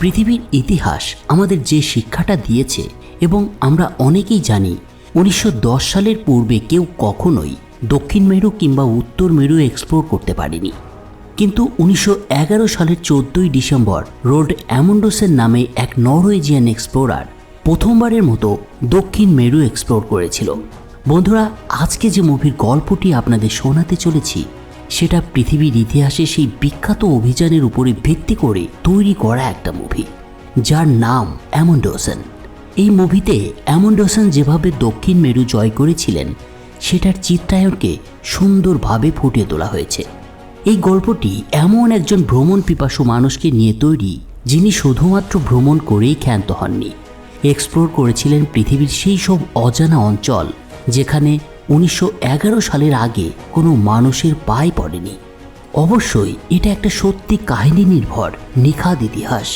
পৃথিবীর ইতিহাস আমাদের যে শিক্ষাটা দিয়েছে এবং আমরা অনেকেই জানি, উনিশশো দশ সালের পূর্বে কেউ কখনোই দক্ষিণ মেরু কিংবা উত্তর মেরু এক্সপ্লোর করতে পারেনি। কিন্তু উনিশশো এগারো সালের চোদ্দই ডিসেম্বর, রোড অ্যামন্ডোসের নামে এক নরওয়েজিয়ান এক্সপ্লোরার প্রথমবারের মতো দক্ষিণ মেরু এক্সপ্লোর করেছিল। বন্ধুরা, আজকে যে মুভির গল্পটি আপনাদের শোনাতে চলেছি সেটা পৃথিবীর ইতিহাসে সেই বিখ্যাত অভিযানের উপরে ভিত্তি করে তৈরি করা একটা মুভি যার নাম অ্যামন্ডোসেন। এই মুভিতে অ্যামন্ডোসেন যেভাবে দক্ষিণ মেরু জয় করেছিলেন, সেটার চিত্রায়নকে সুন্দরভাবে ফুটিয়ে তোলা হয়েছে। এই গল্পটি এমন একজন ভ্রমণ পিপাসু মানুষকে নিয়ে তৈরি, যিনি শুধুমাত্র ভ্রমণ করেই ক্ষান্ত হননি। এক্সপ্লোর করেছিলেন পৃথিবীর সেই সব অজানা অঞ্চল, যেখানে উনিশশো এগারো সালের আগে কোনো মানুষের পায়ে পড়েনি। অবশ্যই এটা একটা সত্যি কাহিনী নির্ভর, নিখাদ ইতিহাস।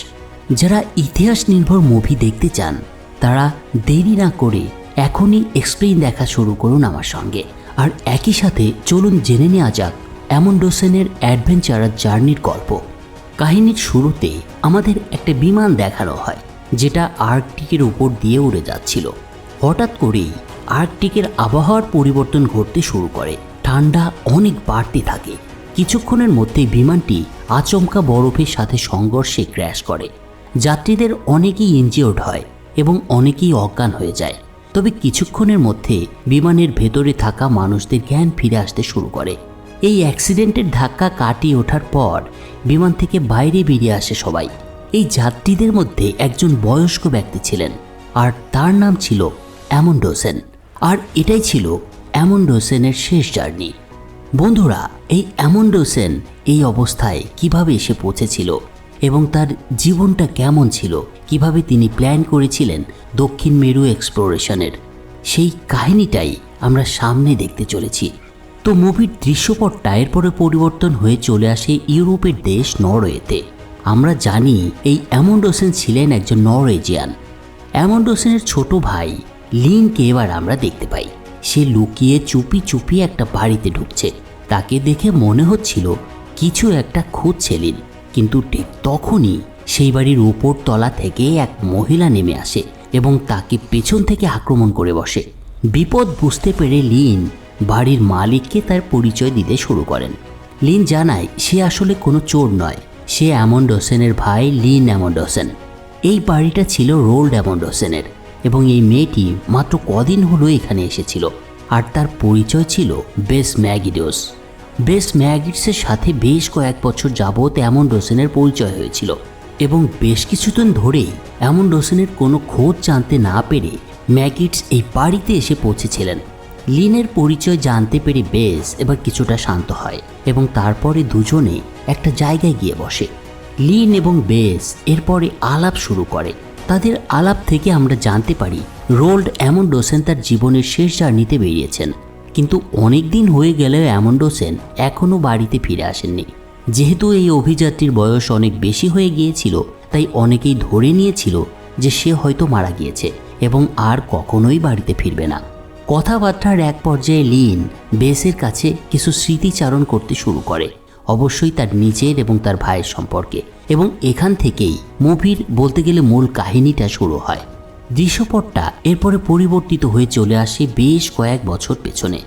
যারা ইতিহাস নির্ভর মুভি দেখতে চান, তারা দেরি না করে এখনই এক্সপ্লেইন দেখা শুরু করুন আমার সঙ্গে। আর একই সাথে চলুন জেনে নেওয়া যাক এমন ডোসেনের অ্যাডভেঞ্চারার জার্নির গল্প। কাহিনীর শুরুতে আমাদের একটা বিমান দেখানো হয়, যেটা আর্কটিকের উপর দিয়ে উড়ে যাচ্ছিল। হঠাৎ করেই আর্কটিকের আবহাওয়ার পরিবর্তন ঘটতে শুরু করে। ঠান্ডা অনেক বাড়তে থাকে। কিছুক্ষণের মধ্যেই বিমানটি আচমকা বরফের সাথে সংঘর্ষে ক্র্যাশ করে। যাত্রীদের অনেকেই ইনজিওর্ড হয় এবং অনেকেই অজ্ঞান হয়ে যায়। তবে কিছুক্ষণের মধ্যে বিমানের ভেতরে থাকা মানুষদের জ্ঞান ফিরে আসতে শুরু করে। এই অ্যাক্সিডেন্টের ধাক্কা কাটিয়ে ওঠার পর বিমান থেকে বাইরে বেরিয়ে আসে সবাই। এই যাত্রীদের মধ্যে একজন বয়স্ক ব্যক্তি ছিলেন, আর তার নাম ছিল অ্যামন্ডোসেন আর এটাই ছিল অ্যামন্ডোসেনের শেষ জার্নি। বন্ধুরা, এই অ্যামন্ডোসেন এই অবস্থায় কীভাবে এসে পৌঁছেছিল এবং তার জীবনটা কেমন ছিল, কীভাবে তিনি প্ল্যান করেছিলেন দক্ষিণ মেরু এক্সপ্লোরেশনের, সেই কাহিনীটাই আমরা সামনে দেখতে চলেছি। তো মুভির দৃশ্যপটটা এরপরে পরিবর্তন হয়ে চলে আসে ইউরোপের দেশ নরওয়েতে। আমরা জানি এই অ্যামন্ডোসেন ছিলেন একজন নরওয়েজিয়ান। অ্যামন্ডোসেনের ছোট ভাই লিনকে এবার আমরা দেখতে পাই। সে লুকিয়ে চুপি চুপি একটা বাড়িতে ঢুকছে। তাকে দেখে মনে হচ্ছিল কিছু একটা খুঁজছে লিন কিন্তু ঠিক তখনই সেই বাড়ির উপর তলা থেকে এক মহিলা নেমে আসে এবং তাকে পেছন থেকে আক্রমণ করে বসে। বিপদ বুঝতে পেরে লিন বাড়ির মালিককে তার পরিচয় দিতে শুরু করেন। লিন জানায়, সে আসলে কোনো চোর নয়। সে অ্যামন্ডোসেনের ভাই লিন অ্যামন্ডোসেন এই বাড়িটা ছিল রোল্ড অ্যামন্ডোসেনের এবং এই মেয়েটি মাত্র কদিন হলো এখানে এসেছিল। আর তার পরিচয় ছিল বেস ম্যাগিডোস। বেস ম্যাগিডসের সাথে বেশ কয়েক বছর যাবৎ এমন ডোসেনের পরিচয় হয়েছিল এবং বেশ কিছুদিন ধরেই এমন ডোসেনের কোনো খোঁজ জানতে না পেরে ম্যাগিটস এই বাড়িতে এসে পৌঁছেছিলেন। লিনের পরিচয় জানতে পেরে বেস এবার কিছুটা শান্ত হয় এবং তারপরে দুজনে একটা জায়গায় গিয়ে বসে। লিন এবং বেস এরপরে আলাপ শুরু করে। তাদের আলাপ থেকে আমরা জানতে পারি, রোল্ড এমন ডোসেন তার জীবনের শেষ জার্নিতে বেরিয়েছেন। কিন্তু অনেক দিন হয়ে গেলেও অ্যামন্ডোসেন এখনও বাড়িতে ফিরে আসেননি। যেহেতু এই অভিযাত্রীর বয়স অনেক বেশি হয়ে গিয়েছিল, তাই অনেকেই ধরে নিয়েছিল যে সে হয়তো মারা গিয়েছে এবং আর কখনোই বাড়িতে ফিরবে না। কথাবার্তার এক পর্যায়ে লিন বেসের কাছে কিছু স্মৃতিচারণ করতে শুরু করে, অবশ্যই তার নিজের এবং তার ভাইয়ের সম্পর্কে। এবং এখান থেকেই মুভির বলতে গেলে মূল কাহিনীটা শুরু হয়। দৃশ্যপটটা এরপরে পরিবর্তিত হয়ে চলে আসে বেশ কয়েক বছর পেছনে।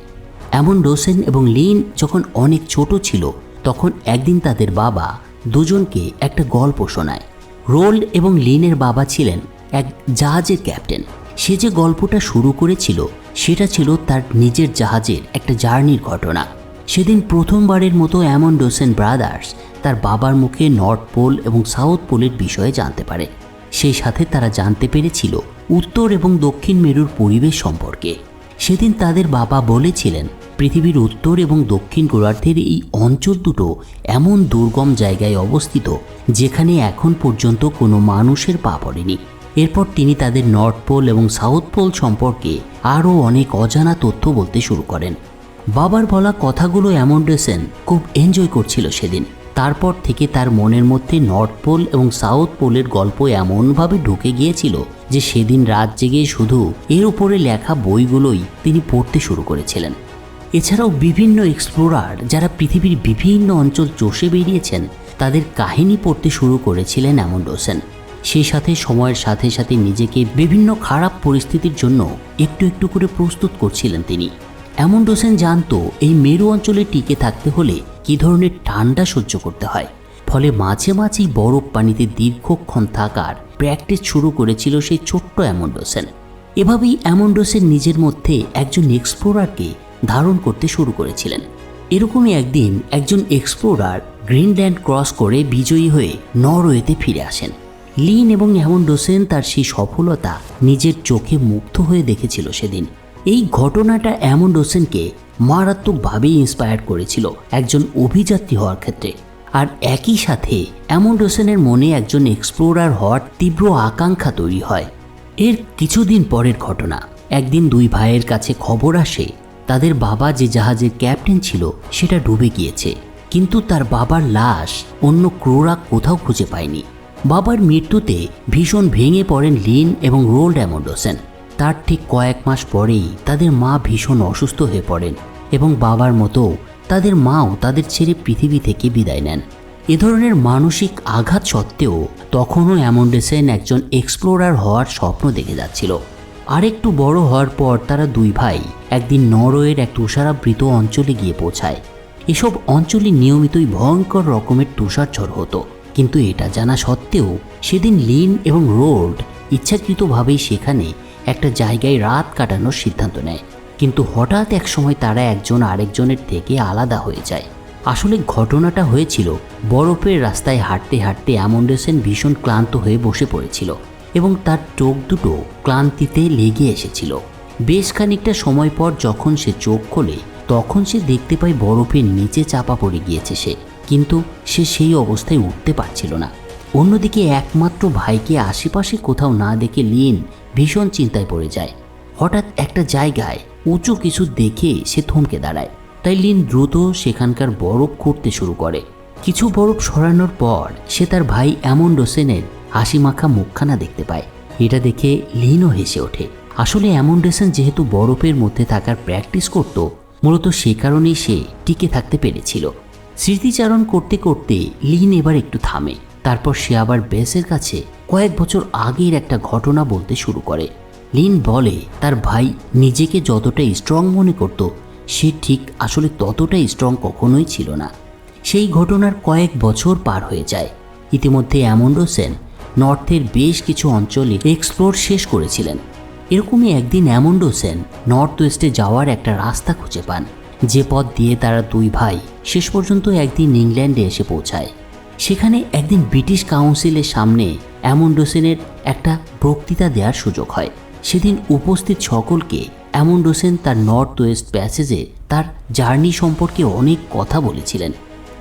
এমন ডোসেন এবং লিন যখন অনেক ছোট ছিল, তখন একদিন তাদের বাবা দুজনকে একটা গল্প শোনায়। রোল্ড এবং লিনের বাবা ছিলেন এক জাহাজের ক্যাপ্টেন। সে যে গল্পটা শুরু করেছিল, সেটা ছিল তার নিজের জাহাজের একটা জার্নির ঘটনা। সেদিন প্রথমবারের মতো এমন ডোসেন ব্রাদার্স তার বাবার মুখে নর্থ পোল এবং সাউথ পোলের বিষয়ে জানতে পারে। সেই সাথে তারা জানতে পেরেছিল উত্তর এবং দক্ষিণ মেরুর পরিবেশ সম্পর্কে। সেদিন তাদের বাবা বলেছিলেন, পৃথিবীর উত্তর এবং দক্ষিণ গোলার্ধের এই অঞ্চল দুটো এমন দুর্গম জায়গায় অবস্থিত যেখানে এখন পর্যন্ত কোনো মানুষের পা পড়েনি। এরপর তিনি তাদের নর্থ পোল এবং সাউথ পোল সম্পর্কে আরও অনেক অজানা তথ্য বলতে শুরু করেন। বাবার বলা কথাগুলো অ্যামন্ডেসেন খুব এনজয় করছিল সেদিন। তারপর থেকে তার মনের মধ্যে নর্থ পোল এবং সাউথ পোলের গল্প এমনভাবে ঢুকে গিয়েছিল যে সেদিন রাত জেগে শুধু এর উপরে লেখা বইগুলোই তিনি পড়তে শুরু করেছিলেন। এছাড়াও বিভিন্ন এক্সপ্লোরার যারা পৃথিবীর বিভিন্ন অঞ্চল চষে বেরিয়েছেন, তাদের কাহিনী পড়তে শুরু করেছিলেন অ্যামন্ডোসেন সেই সাথে সময়ের সাথে সাথে নিজেকে বিভিন্ন খারাপ পরিস্থিতির জন্য একটু একটু করে প্রস্তুত করছিলেন তিনি। এমন ডোসেন জানতো এই মেরু অঞ্চলে টিকে থাকতে হলে কি ধরনের ঠান্ডা সহ্য করতে হয়। ফলে মাঝে মাঝেই বরফ পানিতে দীর্ঘক্ষণ থাকার প্র্যাকটিস শুরু করেছিল সেই ছোট্ট অ্যামন্ডোসেন এভাবেই অ্যামন্ডোসেন নিজের মধ্যে একজন এক্সপ্লোরারকে ধারণ করতে শুরু করেছিলেন। এরকমই একদিন একজন এক্সপ্লোরার গ্রিনল্যান্ড ক্রস করে বিজয়ী হয়ে নরওয়েতে ফিরে আসেন। লিন এবং অ্যামন্ডোসেন তার সেই সফলতা নিজের চোখে মুগ্ধ হয়ে দেখেছিল সেদিন। এই ঘটনাটা অ্যামন্ডোসেনকে মারাত্মকভাবেই ইন্সপায়ার করেছিল একজন অভিযাত্রী হওয়ার ক্ষেত্রে। আর একই সাথে অ্যামন্ডোসেনের মনে একজন এক্সপ্লোরার হওয়ার তীব্র আকাঙ্ক্ষা তৈরি হয়। এর কিছুদিন পরের ঘটনা। একদিন দুই ভাইয়ের কাছে খবর আসে, তাদের বাবা যে জাহাজের ক্যাপ্টেন ছিল সেটা ডুবে গিয়েছে। কিন্তু তার বাবার লাশ অন্য ক্রোরা কোথাও খুঁজে পায়নি। বাবার মৃত্যুতে ভীষণ ভেঙে পড়েন লিন এবং রোল্ড অ্যামন্ডোসেন তার ঠিক কয়েক মাস পরেই তাদের মা ভীষণ অসুস্থ হয়ে পড়েন এবং বাবার মতো তাদের মাও তাদের ছেড়ে পৃথিবী থেকে বিদায় নেন। এ ধরনের মানসিক আঘাত সত্ত্বেও তখনও অ্যামন্ডেসেন একজন এক্সপ্লোরার হওয়ার স্বপ্ন দেখে যাচ্ছিল। আরেকটু বড় হওয়ার পর তারা দুই ভাই একদিন নরওয়ের এক তুষারাবৃত অঞ্চলে গিয়ে পৌঁছায়। এসব অঞ্চলে নিয়মিতই ভয়ঙ্কর রকমের তুষারঝড় হতো। কিন্তু এটা জানা সত্ত্বেও সেদিন লিন এবং রোল্ড ইচ্ছাকৃতভাবেই সেখানে একটা জায়গায় রাত কাটানোর সিদ্ধান্ত নেয়। কিন্তু হঠাৎ এক সময় তারা একজন আরেকজনের থেকে আলাদা হয়ে যায়। আসলে ঘটনাটা হয়েছিল, বরফের রাস্তায় হাঁটতে হাঁটতে অ্যামন্ডেসেন ভীষণ ক্লান্ত হয়ে বসে পড়েছিল এবং তার চোখ দুটো ক্লান্তিতে লেগে এসেছিল। বেশ খানিকটা সময় পর যখন সে চোখ খোলে, তখন সে দেখতে পায় বরফের নিচে চাপা পড়ে গিয়েছে সে, কিন্তু সে সেই অবস্থায় উঠতে পারছিল না। অন্যদিকে একমাত্র ভাইকে আশেপাশে কোথাও না দেখে লিন ভীষণ চিন্তায় পড়ে যায়। হঠাৎ একটা জায়গায় উঁচু কিছু দেখে সে থমকে দাঁড়ায়। তাই লিন দ্রুত সেখানকার বরফ খুঁড়তে শুরু করে। কিছু বরফ সরানোর পর সে তার ভাই অ্যামন্ডোসেনের হাসি মাখা মুখখানা দেখতে পায়। এটা দেখে লিনও হেসে ওঠে। আসলে অ্যামন্ডোসেন যেহেতু বরফের মধ্যে থাকার প্র্যাকটিস করত, মূলত সে কারণেই সে টিকে থাকতে পেরেছিল। স্মৃতিচারণ করতে করতে লিন এবার একটু থামে। তারপর সে আবার বেসের কাছে কয়েক বছর আগের একটা ঘটনা বলতে শুরু করে। লিন বলে, তার ভাই নিজেকে যতটা স্ট্রং মনে করত, সে ঠিক আসলে ততটা স্ট্রং কখনোই ছিল না। সেই ঘটনার কয়েক বছর পার হয়ে যায়। ইতিমধ্যে অ্যামন্ডোসেন নর্থের বেশ কিছু অঞ্চলে এক্সপ্লোর শেষ করেছিলেন। এরকমই একদিন অ্যামন্ডোসেন নর্থ ওয়েস্টে যাওয়ার একটা রাস্তা খুঁজে পান। যে পথ দিয়ে তারা দুই ভাই শেষ পর্যন্ত একদিন ইংল্যান্ডে এসে পৌঁছায়। সেখানে একদিন ব্রিটিশ কাউন্সিলের সামনে অ্যামন্ডোসেনের একটা বক্তৃতা দেওয়ার সুযোগ হয়। সেদিন উপস্থিত সকলকে অ্যামন্ডোসেন তার নর্থ ওয়েস্ট প্যাসেজে তার জার্নি সম্পর্কে অনেক কথা বলেছিলেন।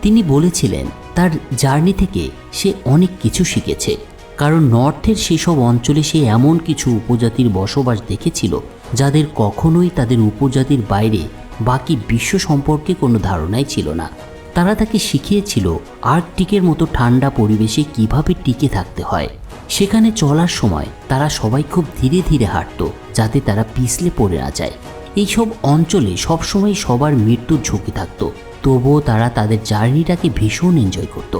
তিনি বলেছিলেন, তার জার্নি থেকে সে অনেক কিছু শিখেছে। কারণ নর্থের সেসব অঞ্চলে সে এমন কিছু উপজাতির বসবাস দেখেছিল, যাদের কখনোই তাদের উপজাতির বাইরে বাকি বিশ্ব সম্পর্কে কোনো ধারণাই ছিল না। তারা তাকে শিখিয়েছিল আর্কটিকের মতো ঠান্ডা পরিবেশে কীভাবে টিকে থাকতে হয়। সেখানে চলার সময় তারা সবাই খুব ধীরে ধীরে হাঁটত, যাতে তারা পিছলে পড়ে না যায়। এইসব অঞ্চলে সবসময় সবার মৃত্যুর ঝুঁকি থাকত, তবুও তারা তাদের জার্নিটাকে ভীষণ এনজয় করত।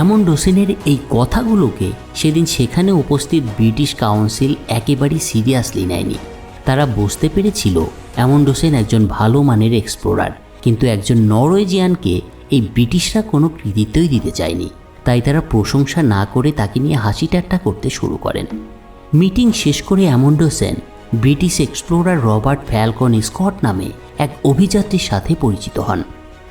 এমন ডোসেনের এই কথাগুলোকে সেদিন সেখানে উপস্থিত ব্রিটিশ কাউন্সিল একেবারেই সিরিয়াসলি নেয়নি। তারা বুঝতে পেরেছিল, এমন ডোসেন একজন ভালো মানের এক্সপ্লোরার কিন্তু একজন নরওয়েজিয়ানকে এই ব্রিটিশরা কোনো কৃতিত্বই দিতে চায়নি তাই তারা প্রশংসা না করে তাকে নিয়ে হাসি ঠাট্টা করতে শুরু করেন। মিটিং শেষ করে Amundsen British explorer Robert Falcon Scott নামে এক অভিযাত্রীর সাথে পরিচিত হন।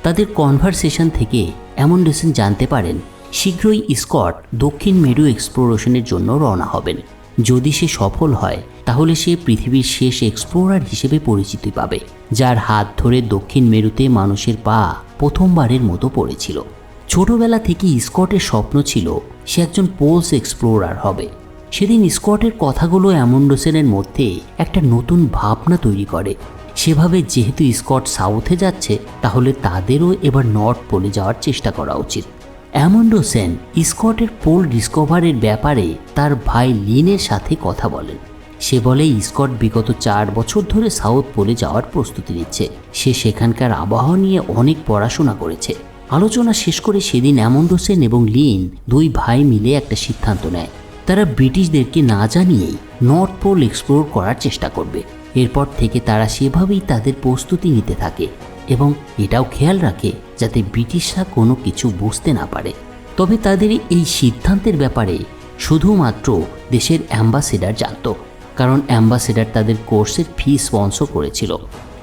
তাদের কনভারসেশন থেকে অ্যামন্ডোসেন জানতে পারেন, শীঘ্রই স্কট দক্ষিণ মেরু এক্সপ্লোরেশনের জন্য রওনা হবেন। যদি সে সফল হয়, তাহলে সে পৃথিবীর শেষ এক্সপ্লোরার হিসেবে পরিচিতি পাবে, যার হাত ধরে দক্ষিণ মেরুতে মানুষের পা প্রথমবারের মতো পড়েছিল। ছোটবেলা থেকে স্কটের স্বপ্ন ছিল সে একজন পোলস এক্সপ্লোরার হবে। সেদিন স্কটের কথাগুলো অ্যামন্ডোসেনের মধ্যে একটা নতুন ভাবনা তৈরি করে। সেভাবে যেহেতু স্কট সাউথে যাচ্ছে, তাহলে তাদেরও এবার নর্থ পোলে যাওয়ার চেষ্টা করা উচিত। অ্যামন্ডোসেন স্কটের পোল ডিসকভারের ব্যাপারে তার ভাই লিনের সাথে কথা বলেন। সে বলে স্কট বিগত চার বছর ধরে সাউথ পোলে যাওয়ার প্রস্তুতি নিচ্ছে। সে সেখানকার আবহাওয়া নিয়ে অনেক পড়াশোনা করেছে। আলোচনা শেষ করে সেদিন অ্যামন্ডোসেন এবং লিন দুই ভাই মিলে একটা সিদ্ধান্ত নেয়। তারা ব্রিটিশদেরকে না জানিয়েই নর্থ পোল এক্সপ্লোর করার চেষ্টা করবে। এরপর থেকে তারা সেভাবেই তাদের প্রস্তুতি নিতে থাকে এবং এটাও খেয়াল রাখে যাতে ব্রিটিশরা কোনো কিছু বুঝতে না পারে। তবে তাদের এই সিদ্ধান্তের ব্যাপারে শুধুমাত্র দেশের অ্যাম্বাসেডার জানত। কারণ অ্যাম্বাসেডার তাদের কোর্সের ফি স্পন্সর করেছিল।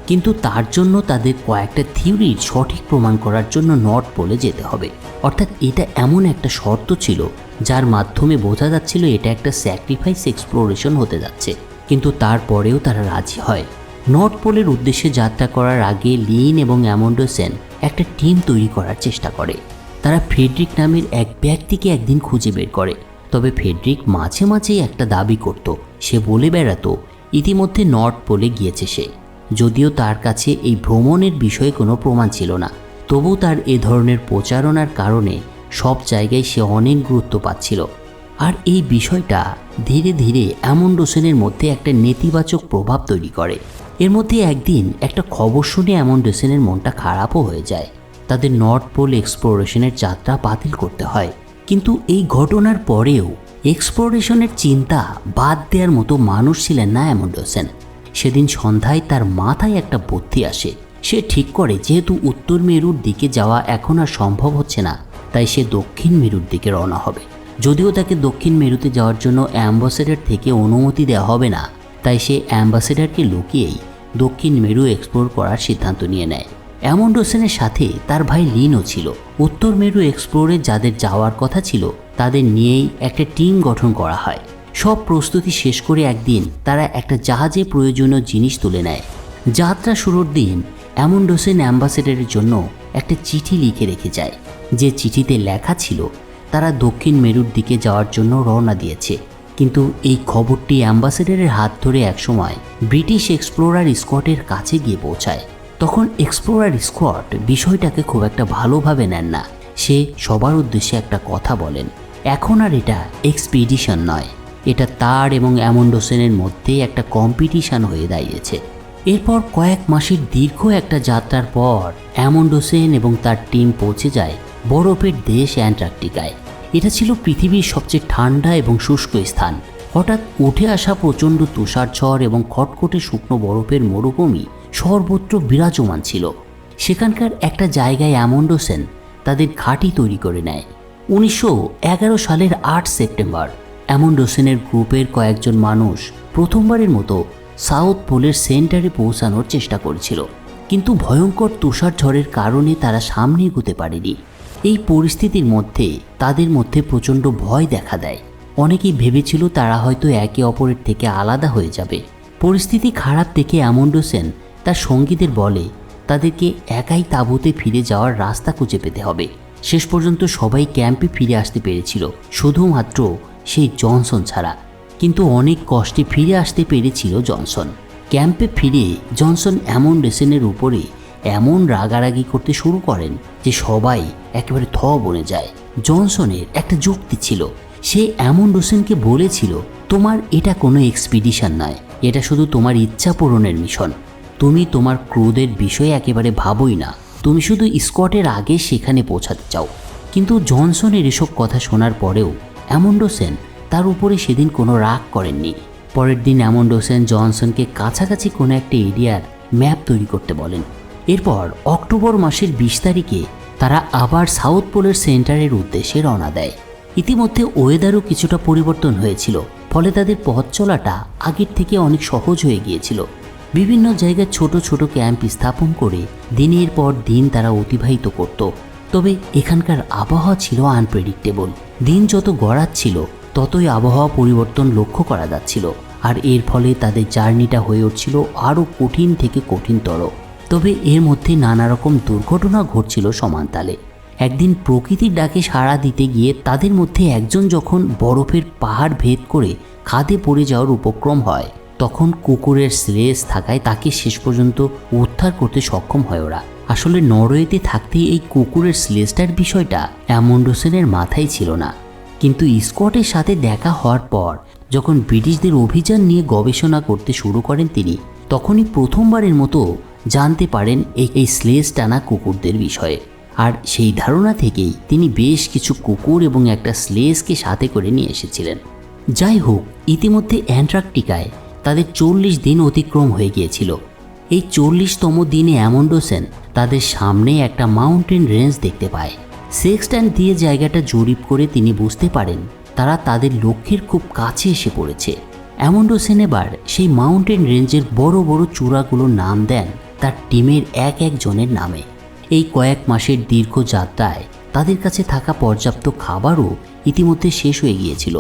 কিন্তু তার জন্য তাদের কয়েকটা থিওরির সঠিক প্রমাণ করার জন্য নর্থ পোলে যেতে হবে। অর্থাৎ এটা এমন একটা শর্ত ছিল, যার মাধ্যমে বোঝা যাচ্ছিল এটা একটা স্যাক্রিফাইস এক্সপ্লোরেশন হতে যাচ্ছে। কিন্তু তারপরেও তারা রাজি হয়। নর্থ পোলের উদ্দেশ্যে যাত্রা করার আগে লিন এবং অ্যামন্ডোসেন একটা টিম তৈরি করার চেষ্টা করে। তারা ফেডরিক নামের এক ব্যক্তিকে একদিন খুঁজে বের করে। তবে ফেডরিক মাঝে মাঝেই একটা দাবি করত। সে বলে বেড়াতো, ইতিমধ্যে নর্থ পোলে গিয়েছে সে। যদিও তার কাছে এই ভ্রমণের বিষয়ে কোনো প্রমাণ ছিল না তবু তার এ ধরনের প্রচারণার কারণে সব জায়গায় সে অনেক গুরুত্ব পাচ্ছিল। আর এই বিষয়টা ধীরে ধীরে অ্যামন্ডোসেনের মধ্যে একটা নেতিবাচক প্রভাব তৈরি করে। এর মধ্যে একদিন একটা খবর শুনে অ্যামন্ডোসেনের মনটা খারাপও হয়ে যায়। তাদের নর্থ পোল এক্সপ্লোরেশনের যাত্রা বাতিল করতে হয়। কিন্তু এই ঘটনার পরেও এক্সপ্লোরেশনের চিন্তা বাদ দেওয়ার মতো মানুষ ছিলেন না অ্যামন্ডোসেন। সেদিন সন্ধ্যায় তার মাথায় একটা বুদ্ধি আসে। সে ঠিক করে যেহেতু উত্তর মেরুর দিকে যাওয়া এখন আর সম্ভব হচ্ছে না, তাই সে দক্ষিণ মেরুর দিকে রওনা হবে। যদিও তাকে দক্ষিণ মেরুতে যাওয়ার জন্য অ্যাম্বাসেডার থেকে অনুমতি দেওয়া হবে না, তাই সে অ্যাম্বাসেডারকে লুকিয়েই দক্ষিণ মেরু এক্সপ্লোর করার সিদ্ধান্ত নিয়ে নেয়। অ্যামন্ডোসেনের সাথে তার ভাই লিনও ছিল। উত্তর মেরু এক্সপ্লোরে যাদের যাওয়ার কথা ছিল, তাদের নিয়েই একটা টিম গঠন করা হয়। সব প্রস্তুতি শেষ করে একদিন তারা একটা জাহাজে প্রয়োজনীয় জিনিস তুলে নেয়। যাত্রা শুরুর দিন অ্যামন্ডোসেন অ্যাম্বাসেডারের জন্য একটা চিঠি লিখে রেখে যায়। যে চিঠিতে লেখা ছিল, তারা দক্ষিণ মেরুর দিকে যাওয়ার জন্য রওনা দিয়েছে। কিন্তু এই খবরটি অ্যাম্বাসেডারের হাত ধরে একসময় ব্রিটিশ এক্সপ্লোরার স্কটের কাছে গিয়ে পৌঁছায়। তখন এক্সপ্লোরার স্কট বিষয়টাকে খুব একটা ভালোভাবে নেন না। সে সবার উদ্দেশ্যে একটা কথা বলেন। এখন আর এটা এক্সপিডিশন নয়। এটা তার এবং অ্যামন্ডোসেনের মধ্যে একটা কম্পিটিশন হয়ে দাঁড়িয়েছে। এরপর কয়েক মাসের দীর্ঘ একটা যাত্রার পর অ্যামন্ডোসেন এবং তার টিম পৌঁছে যায় বরফের দেশ অ্যান্টার্কটিকায়। এটা ছিল পৃথিবীর সবচেয়ে ঠান্ডা এবং শুষ্ক স্থান। হঠাৎ উঠে আসা প্রচণ্ড তুষার ঝড় এবং খটখটে শুকনো বরফের মরুভূমি সর্বত্র বিরাজমান ছিল। সেখানকার একটা জায়গায় অ্যামন্ডোসেন তাদের ঘাঁটি তৈরি করে নেয়। উনিশশো এগারো সালের আট সেপ্টেম্বর অ্যামন্ডোসেনের গ্রুপের কয়েকজন মানুষ প্রথমবারের মতো সাউথ পোলের সেন্টারে পৌঁছানোর চেষ্টা করেছিল। কিন্তু ভয়ঙ্কর তুষার ঝড়ের কারণে তারা সামনে এগোতে পারেনি। এই পরিস্থিতির মধ্যে তাদের মধ্যে প্রচণ্ড ভয় দেখা দেয়। অনেকেই ভেবেছিল তারা হয়তো একে অপরের থেকে আলাদা হয়ে যাবে। পরিস্থিতি খারাপ দেখে অ্যামন্ডোসেন তার সঙ্গীদের বলে, তাদেরকে একাই তাঁবুতে ফিরে যাওয়ার রাস্তা খুঁজে পেতে হবে। শেষ পর্যন্ত সবাই ক্যাম্পে ফিরে আসতে পেরেছিল। শুধুমাত্র সেই জনসন ছাড়া। কিন্তু অনেক কষ্টে ফিরে আসতে পেরেছিল জনসন। ক্যাম্পে ফিরে জনসন এমন রেসেনের উপরে এমন রাগারাগি করতে শুরু করেন যে সবাই একেবারে থ বনে যায়। জনসনের একটা যুক্তি ছিল, সে এমন রোসেনকে বলেছিল, তোমার এটা কোনো এক্সপিডিশন নয়। এটা শুধু তোমার ইচ্ছা পূরণের মিশন। তুমি তোমার ক্রোধের বিষয়ে একেবারে ভাবোই না। তুমি শুধু স্কটের আগে সেখানে পৌঁছাতে চাও। কিন্তু জনসনের এসব কথা শোনার পরেও অ্যামন্ডোসেন তার উপরে সেদিন কোনো রাগ করেননি। পরের দিন অ্যামন্ডোসেন জনসনকে কাছাকাছি কোনো একটা এরিয়ার ম্যাপ তৈরি করতে বলেন। এরপর অক্টোবর মাসের বিশ তারিখে তারা আবার সাউথ পোলের সেন্টারের উদ্দেশ্যে রওনা দেয়। ইতিমধ্যে ওয়েদারও কিছুটা পরিবর্তন হয়েছিল, ফলে তাদের পথ চলাটা আগের থেকে অনেক সহজ হয়ে গিয়েছিল। বিভিন্ন জায়গায় ছোট ছোট ক্যাম্প স্থাপন করে দিনের পর দিন তারা অতিবাহিত করত। তবে এখানকার আবহাওয়া ছিল আনপ্রেডিক্টেবল দিন যত গড়াচ্ছিল, ততই আবহাওয়া পরিবর্তন লক্ষ্য করা যাচ্ছিল। আর এর ফলে তাদের জার্নিটা হয়ে উঠছিল আরও কঠিন থেকে কঠিনতর। তবে এর মধ্যে নানা রকম দুর্ঘটনা ঘটছিল সমানতালে। একদিন প্রকৃতির ডাকে সাড়া দিতে গিয়ে তাদের মধ্যে একজন যখন বরফের পাহাড় ভেদ করে খাদে পড়ে যাওয়ার উপক্রম হয় তখন কুকুরের স্লেস থাকায় তাকে শেষ পর্যন্ত উদ্ধার করতে সক্ষম হয় ওরা। আসলে নরওয়েতে থাকতে এই কুকুরের স্লেসটার বিষয়টা অ্যামন্ডোসেনের মাথায় ছিল না। কিন্তু স্কটের সাথে দেখা হওয়ার পর, যখন ব্রিটিশদের অভিযান নিয়ে গবেষণা করতে শুরু করেন তিনি, তখনই প্রথমবারের মতো জানতে পারেন এই স্লেস টানা কুকুরদের বিষয়ে। আর সেই ধারণা থেকেই তিনি বেশ কিছু কুকুর এবং একটা স্লেসকে সাথে করে নিয়ে এসেছিলেন। যাই হোক, ইতিমধ্যে অ্যান্টার্কটিকায় তাদের চল্লিশ দিন অতিক্রম হয়ে গিয়েছিল। এই চল্লিশতম দিনে অ্যামন্ডোসেন তাদের সামনে একটা মাউন্টেন রেঞ্জ দেখতে পায়। সেক্সট্যান্ড দিয়ে জায়গাটা জরিপ করে তিনি বুঝতে পারেন, তারা তাদের লক্ষ্যের খুব কাছে এসে পড়েছে। অ্যামন্ডোসেন এবার সেই মাউন্টেন রেঞ্জের বড় বড় চূড়াগুলোর নাম দেন তার টিমের এক একজনের নামে। এই কয়েক মাসের দীর্ঘ যাত্রায় তাদের কাছে থাকা পর্যাপ্ত খাবারও ইতিমধ্যে শেষ হয়ে গিয়েছিল।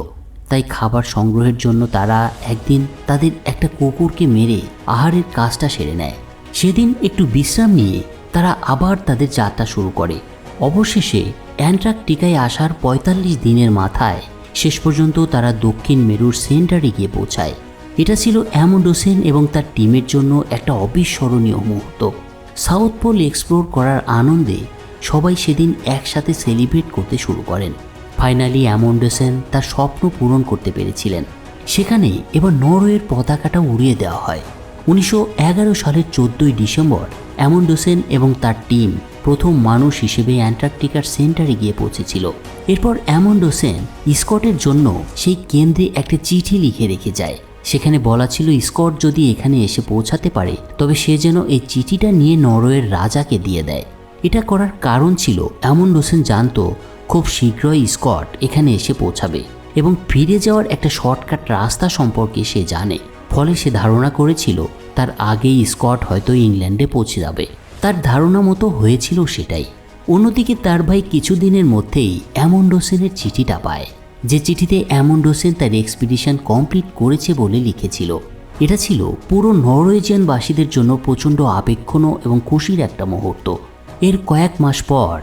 তাই খাবার সংগ্রহের জন্য তারা একদিন তাদের একটা কুকুরকে মেরে আহারের কাজটা সেরে নেয়। সেদিন একটু বিশ্রাম নিয়ে তারা আবার তাদের যাত্রা শুরু করে। অবশেষে অ্যান্ট্রাকটিকায় আসার পঁয়তাল্লিশ দিনের মাথায় শেষ পর্যন্ত তারা দক্ষিণ মেরুর সেন্টারে গিয়ে পৌঁছায়। এটা ছিল অ্যামোডোসেন এবং তার টিমের জন্য একটা অবিস্মরণীয় মুহূর্ত। সাউথ পোল এক্সপ্লোর করার আনন্দে সবাই সেদিন একসাথে সেলিব্রেট করতে শুরু করেন। ফাইনালি অ্যামন্ডোসেন তার স্বপ্ন পূরণ করতে পেরেছিলেন। সেখানে এবার নরওয়ের পতাকাটা উড়িয়ে দেওয়া হয়। উনিশশো এগারো সালের চোদ্দোই ডিসেম্বর অ্যামন্ডোসেন এবং তার টিম প্রথম মানুষ হিসেবে অ্যান্টার্কটিকার সেন্টারে গিয়ে পৌঁছেছিল। এরপর অ্যামন্ডোসেন স্কটের জন্য সেই কেন্দ্রে একটা চিঠি লিখে রেখে যায়। সেখানে বলা ছিল, স্কট যদি এখানে এসে পৌঁছাতে পারে, তবে সে যেন এই চিঠিটা নিয়ে নরওয়ের রাজাকে দিয়ে দেয়। এটা করার কারণ ছিল, অ্যামন্ডোসেন জানতো খুব শীঘ্রই স্কট এখানে এসে পৌঁছাবে এবং ফিরে যাওয়ার একটা শর্টকাট রাস্তা সম্পর্কে সে জানে। ফলে সে ধারণা করেছিল, তার আগেই স্কট হয়তো ইংল্যান্ডে পৌঁছে যাবে। তার ধারণা মতো হয়েছিল সেটাই। অন্যদিকে তার ভাই কিছুদিনের মধ্যেই অ্যামন্ডোসেনের চিঠিটা পায়, যে চিঠিতে অ্যামন্ডোসেন তার এক্সপিডিশন কমপ্লিট করেছে বলে লিখেছিল। এটা ছিল পুরো নরওয়েজিয়ানবাসীদের জন্য প্রচণ্ড আবেক্ষণ এবং খুশির একটা মুহূর্ত। এর কয়েক মাস পর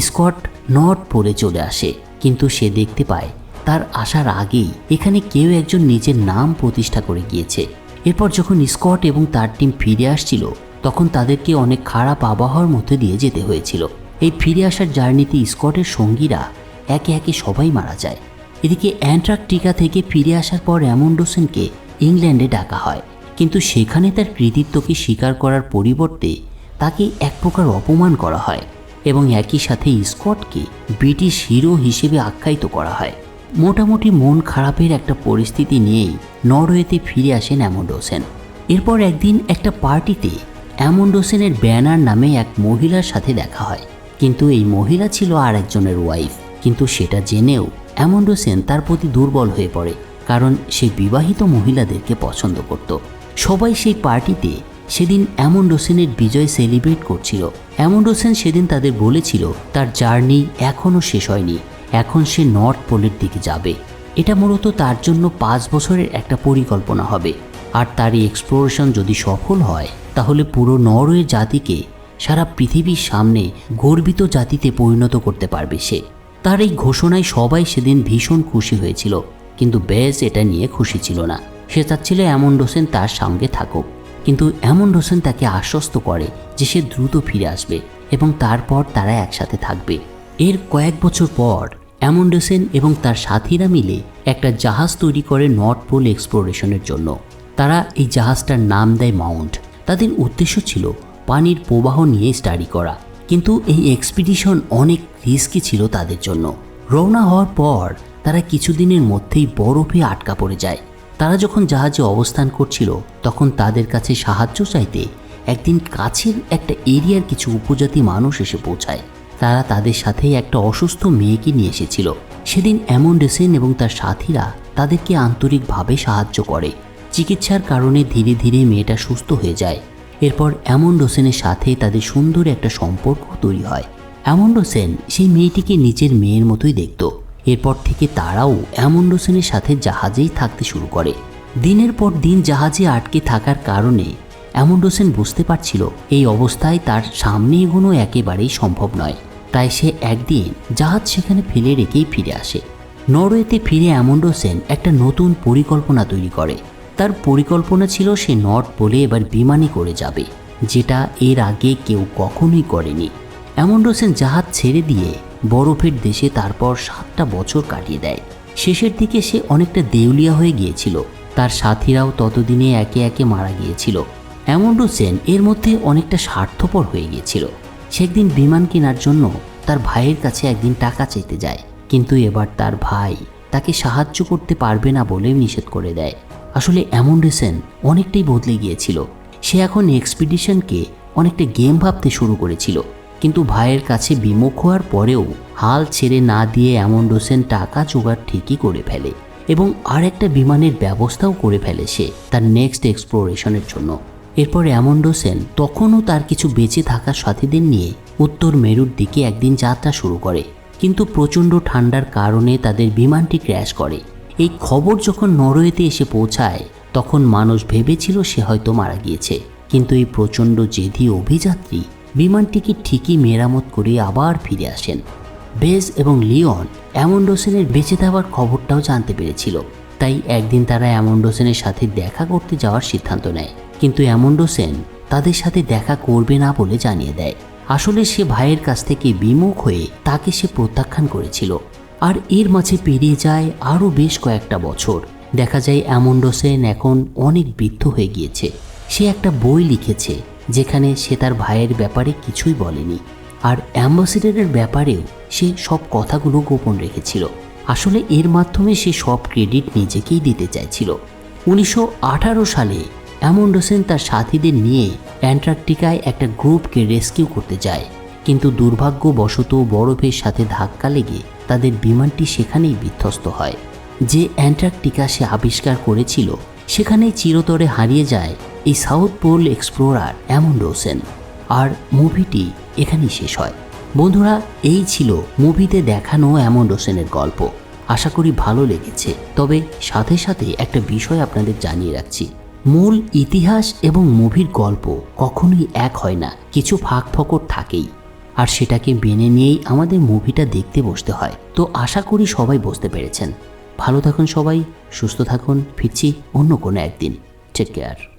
স্কট নর্থ পোলে চলে আসে, কিন্তু সে দেখতে পায় তার আসার আগেই এখানে কেউ একজন নিজের নাম প্রতিষ্ঠা করে গিয়েছে। এরপর যখন স্কট এবং তার টিম ফিরে আসছিল, তখন তাদেরকে অনেক খারাপ আবহাওয়ার মধ্যে দিয়ে যেতে হয়েছিল। এই ফিরে আসার জার্নিতে স্কটের সঙ্গীরা একে একে সবাই মারা যায়। এদিকে অ্যান্ট্রাকটিকা থেকে ফিরে আসার পর অ্যামন্ডোসেনকে ইংল্যান্ডে ডাকা হয়, কিন্তু সেখানে তার কৃতিত্বকে স্বীকার করার পরিবর্তে তাকে এক প্রকার অপমান করা হয়। এবং একই সাথে স্কটকে ব্রিটিশ হিরো হিসেবে আখ্যায়িত করা হয়। মোটামুটি মন খারাপের একটা পরিস্থিতি নিয়েই নরওয়েতে ফিরে আসেন অ্যামন্ডোসেন। এরপর একদিন একটা পার্টিতে অ্যামন্ডোসেনের ব্যানার নামে এক মহিলার সাথে দেখা হয়। কিন্তু এই মহিলা ছিল আর একজনের ওয়াইফ। কিন্তু সেটা জেনেও অ্যামন্ডোসেন তার প্রতি দুর্বল হয়ে পড়ে, কারণ সে বিবাহিত মহিলাদেরকে পছন্দ করত। সবাই সেই পার্টিতে সেদিন অ্যামন অ্যামন্ডোসেনের বিজয় সেলিব্রেট করছিল। অ্যামন অ্যামন্ডোসেন সেদিন তাদের বলেছিল, তার জার্নি এখনও শেষ হয়নি। এখন সে নর্থ পোলের দিকে যাবে। এটা মূলত তার জন্য পাঁচ বছরের একটা পরিকল্পনা হবে। আর তার এই এক্সপ্লোরেশন যদি সফল হয়, তাহলে পুরো নরওয়ে জাতিকে সারা পৃথিবীর সামনে গর্বিত জাতিতে পরিণত করতে পারবে সে। তার এই ঘোষণায় সবাই সেদিন ভীষণ খুশি হয়েছিল। কিন্তু বেজ এটা নিয়ে খুশি ছিল না। সে চাচ্ছিল অ্যামন্ড হোসেন তার সঙ্গে থাকুক। কিন্তু অ্যামন্ড হোসেন তাকে আশ্বস্ত করে যে সে দ্রুত ফিরে আসবে এবং তারপর তারা একসাথে থাকবে। এর কয়েক বছর পর অ্যামন্ড হোসেন এবং তার সাথীরা মিলে একটা জাহাজ তৈরি করে নর্থ পোল এক্সপ্লোরেশনের জন্য। তারা এই জাহাজটার নাম দেয় মাউন্ট। তাদের উদ্দেশ্য ছিল পানির প্রবাহ নিয়ে স্টাডি করা। কিন্তু এই এক্সপিডিশন অনেক রিস্কি ছিল তাদের জন্য। রওনা হওয়ার পর তারা কিছুদিনের মধ্যেই বরফে আটকা পড়ে যায়। তারা যখন জাহাজে অবস্থান করছিল, তখন তাদের কাছে সাহায্য চাইতে একদিন কাছের একটা এরিয়ার কিছু উপজাতি মানুষ এসে পৌঁছায়। তারা তাদের সাথে একটা অসুস্থ মেয়েকে নিয়ে এসেছিল। সেদিন অ্যামন্ডেসেন এবং তার সাথীরা তাদেরকে আন্তরিকভাবে সাহায্য করে। চিকিৎসার কারণে ধীরে ধীরে মেয়েটা সুস্থ হয়ে যায়। এরপর অ্যামন্ড হোসেনের সাথে তাদের সুন্দর একটা সম্পর্ক তৈরি হয়। অ্যামন্ড হোসেন সেই মেয়েটিকে নিজের মেয়ের মতোই দেখত। এরপর থেকে তারাও অ্যামন্ড হোসেনের সাথে জাহাজেই থাকতে শুরু করে। দিনের পর দিন জাহাজে আটকে থাকার কারণে অ্যামন্ড হোসেন বুঝতে পারছিল এই অবস্থায় তার সামনে এগোনো একেবারেই সম্ভব নয়। তাই সে একদিন জাহাজ সেখানে ফেলে রেখেই ফিরে আসে। নরওয়েতে ফিরে অ্যামন্ড হোসেন একটা নতুন পরিকল্পনা তৈরি করে। তার পরিকল্পনা ছিল সে নর্থ পোলে এবার বিমানে করে যাবে, যেটা এর আগে কেউ কখনোই করেনি। অ্যামন্ড হোসেন জাহাজ ছেড়ে দিয়ে বরফের দেশে তারপর সাতটা বছর কাটিয়ে দেয়। শেষের দিকে সে অনেকটা দেউলিয়া হয়ে গিয়েছিল। তার সাথীরাও ততদিনে একে একে মারা গিয়েছিল। অ্যামন্ড হোসেন এর মধ্যে অনেকটা স্বার্থপর হয়ে গিয়েছিল। সে একদিন বিমান কেনার জন্য তার ভাইয়ের কাছে একদিন টাকা চাইতে যায়। কিন্তু এবার তার ভাই তাকে সাহায্য করতে পারবে না বলে নিষেধ করে দেয়। আসলে অ্যামন্ডেসেন অনেকটাই বদলে গিয়েছিল। সে এখন এক্সপিডিশনকে অনেকটা গেম ভাবতে শুরু করেছিল। কিন্তু ভাইয়ের কাছে বিমুখ হওয়ার পরেও হাল ছেড়ে না দিয়ে এমন অ্যামন্ডোসেন টাকা জোগাড় ঠিকই করে ফেলে এবং আর একটা বিমানের ব্যবস্থাও করে ফেলে সে তার নেক্সট এক্সপ্লোরেশনের জন্য। এরপর অ্যামন্ডোসেন তখনও তার কিছু বেঁচে থাকা সাথীদের নিয়ে উত্তর মেরুর দিকে একদিন যাত্রা শুরু করে। কিন্তু প্রচণ্ড ঠান্ডার কারণে তাদের বিমানটি ক্র্যাশ করে। এই খবর যখন নরওয়েতে এসে পৌঁছায়, তখন মানুষ ভেবেছিল সে হয়তো মারা গিয়েছে। কিন্তু এই প্রচণ্ড জেদি অভিযাত্রী বিমানটিকে ঠিকই মেরামত করে আবার ফিরে আসেন। বেজ এবং লিওন অ্যামন্ডোসেনের বেঁচে থাকার খবরটাও জানতে পেরেছিল। তাই একদিন তারা অ্যামন্ডোসেনের সাথে দেখা করতে যাওয়ার সিদ্ধান্ত নেয়। কিন্তু অ্যামন্ডোসেন তাদের সাথে দেখা করবে না বলে জানিয়ে দেয়। আসলে সে ভাইয়ের কাছ থেকে বিমুখ হয়ে তাকে সে প্রত্যাখ্যান করেছিল। আর এর মাঝে পেরিয়ে যায় আরও বেশ কয়েকটা বছর। দেখা যায় অ্যামন্ডোসেন এখন অনেক বৃদ্ধ হয়ে গিয়েছে। সে একটা বই লিখেছে। যেখানে সে তার ভাইয়ের ব্যাপারে কিছুই বলেনি। আর অ্যাম্বাসিডারের ব্যাপারেও সে সব কথাগুলো গোপন রেখেছিল। আসলে এর মাধ্যমে সে সব ক্রেডিট নিজেকেই দিতে চাইছিল। উনিশশো আঠারো সালে অ্যামন্ডোসেন তার সাথীদের নিয়ে অ্যান্টার্কটিকায় একটা গ্রুপকে রেস্কিউ করতে যায়। কিন্তু দুর্ভাগ্যবশত বরফের সাথে ধাক্কা লেগে তাদের বিমানটি সেখানেই বিধ্বস্ত হয়। যে অ্যান্টার্কটিকা সে আবিষ্কার করেছিল, সেখানেই চিরতরে হারিয়ে যায় এই সাউথ পোল এক্সপ্লোরার অ্যামন্ডোসেন আর মুভিটি এখানেই শেষ হয়। বন্ধুরা, এই ছিল মুভিতে দেখানো অ্যামন্ডোসেনের গল্প। আশা করি ভালো লেগেছে। তবে সাথে সাথে একটা বিষয় আপনাদের জানিয়ে রাখছি। মূল ইতিহাস এবং মুভির গল্প কখনোই এক হয় না, কিছু ফাঁক ফকর থাকেই। আর সেটাকে মেনে নিয়েই আমাদের মুভিটা দেখতে বসতে হয়। তো আশা করি সবাই বসতে পেরেছেন। ভালো থাকুন সবাই, সুস্থ থাকুন, ফিরছি অন্য কোনো একদিন। Take care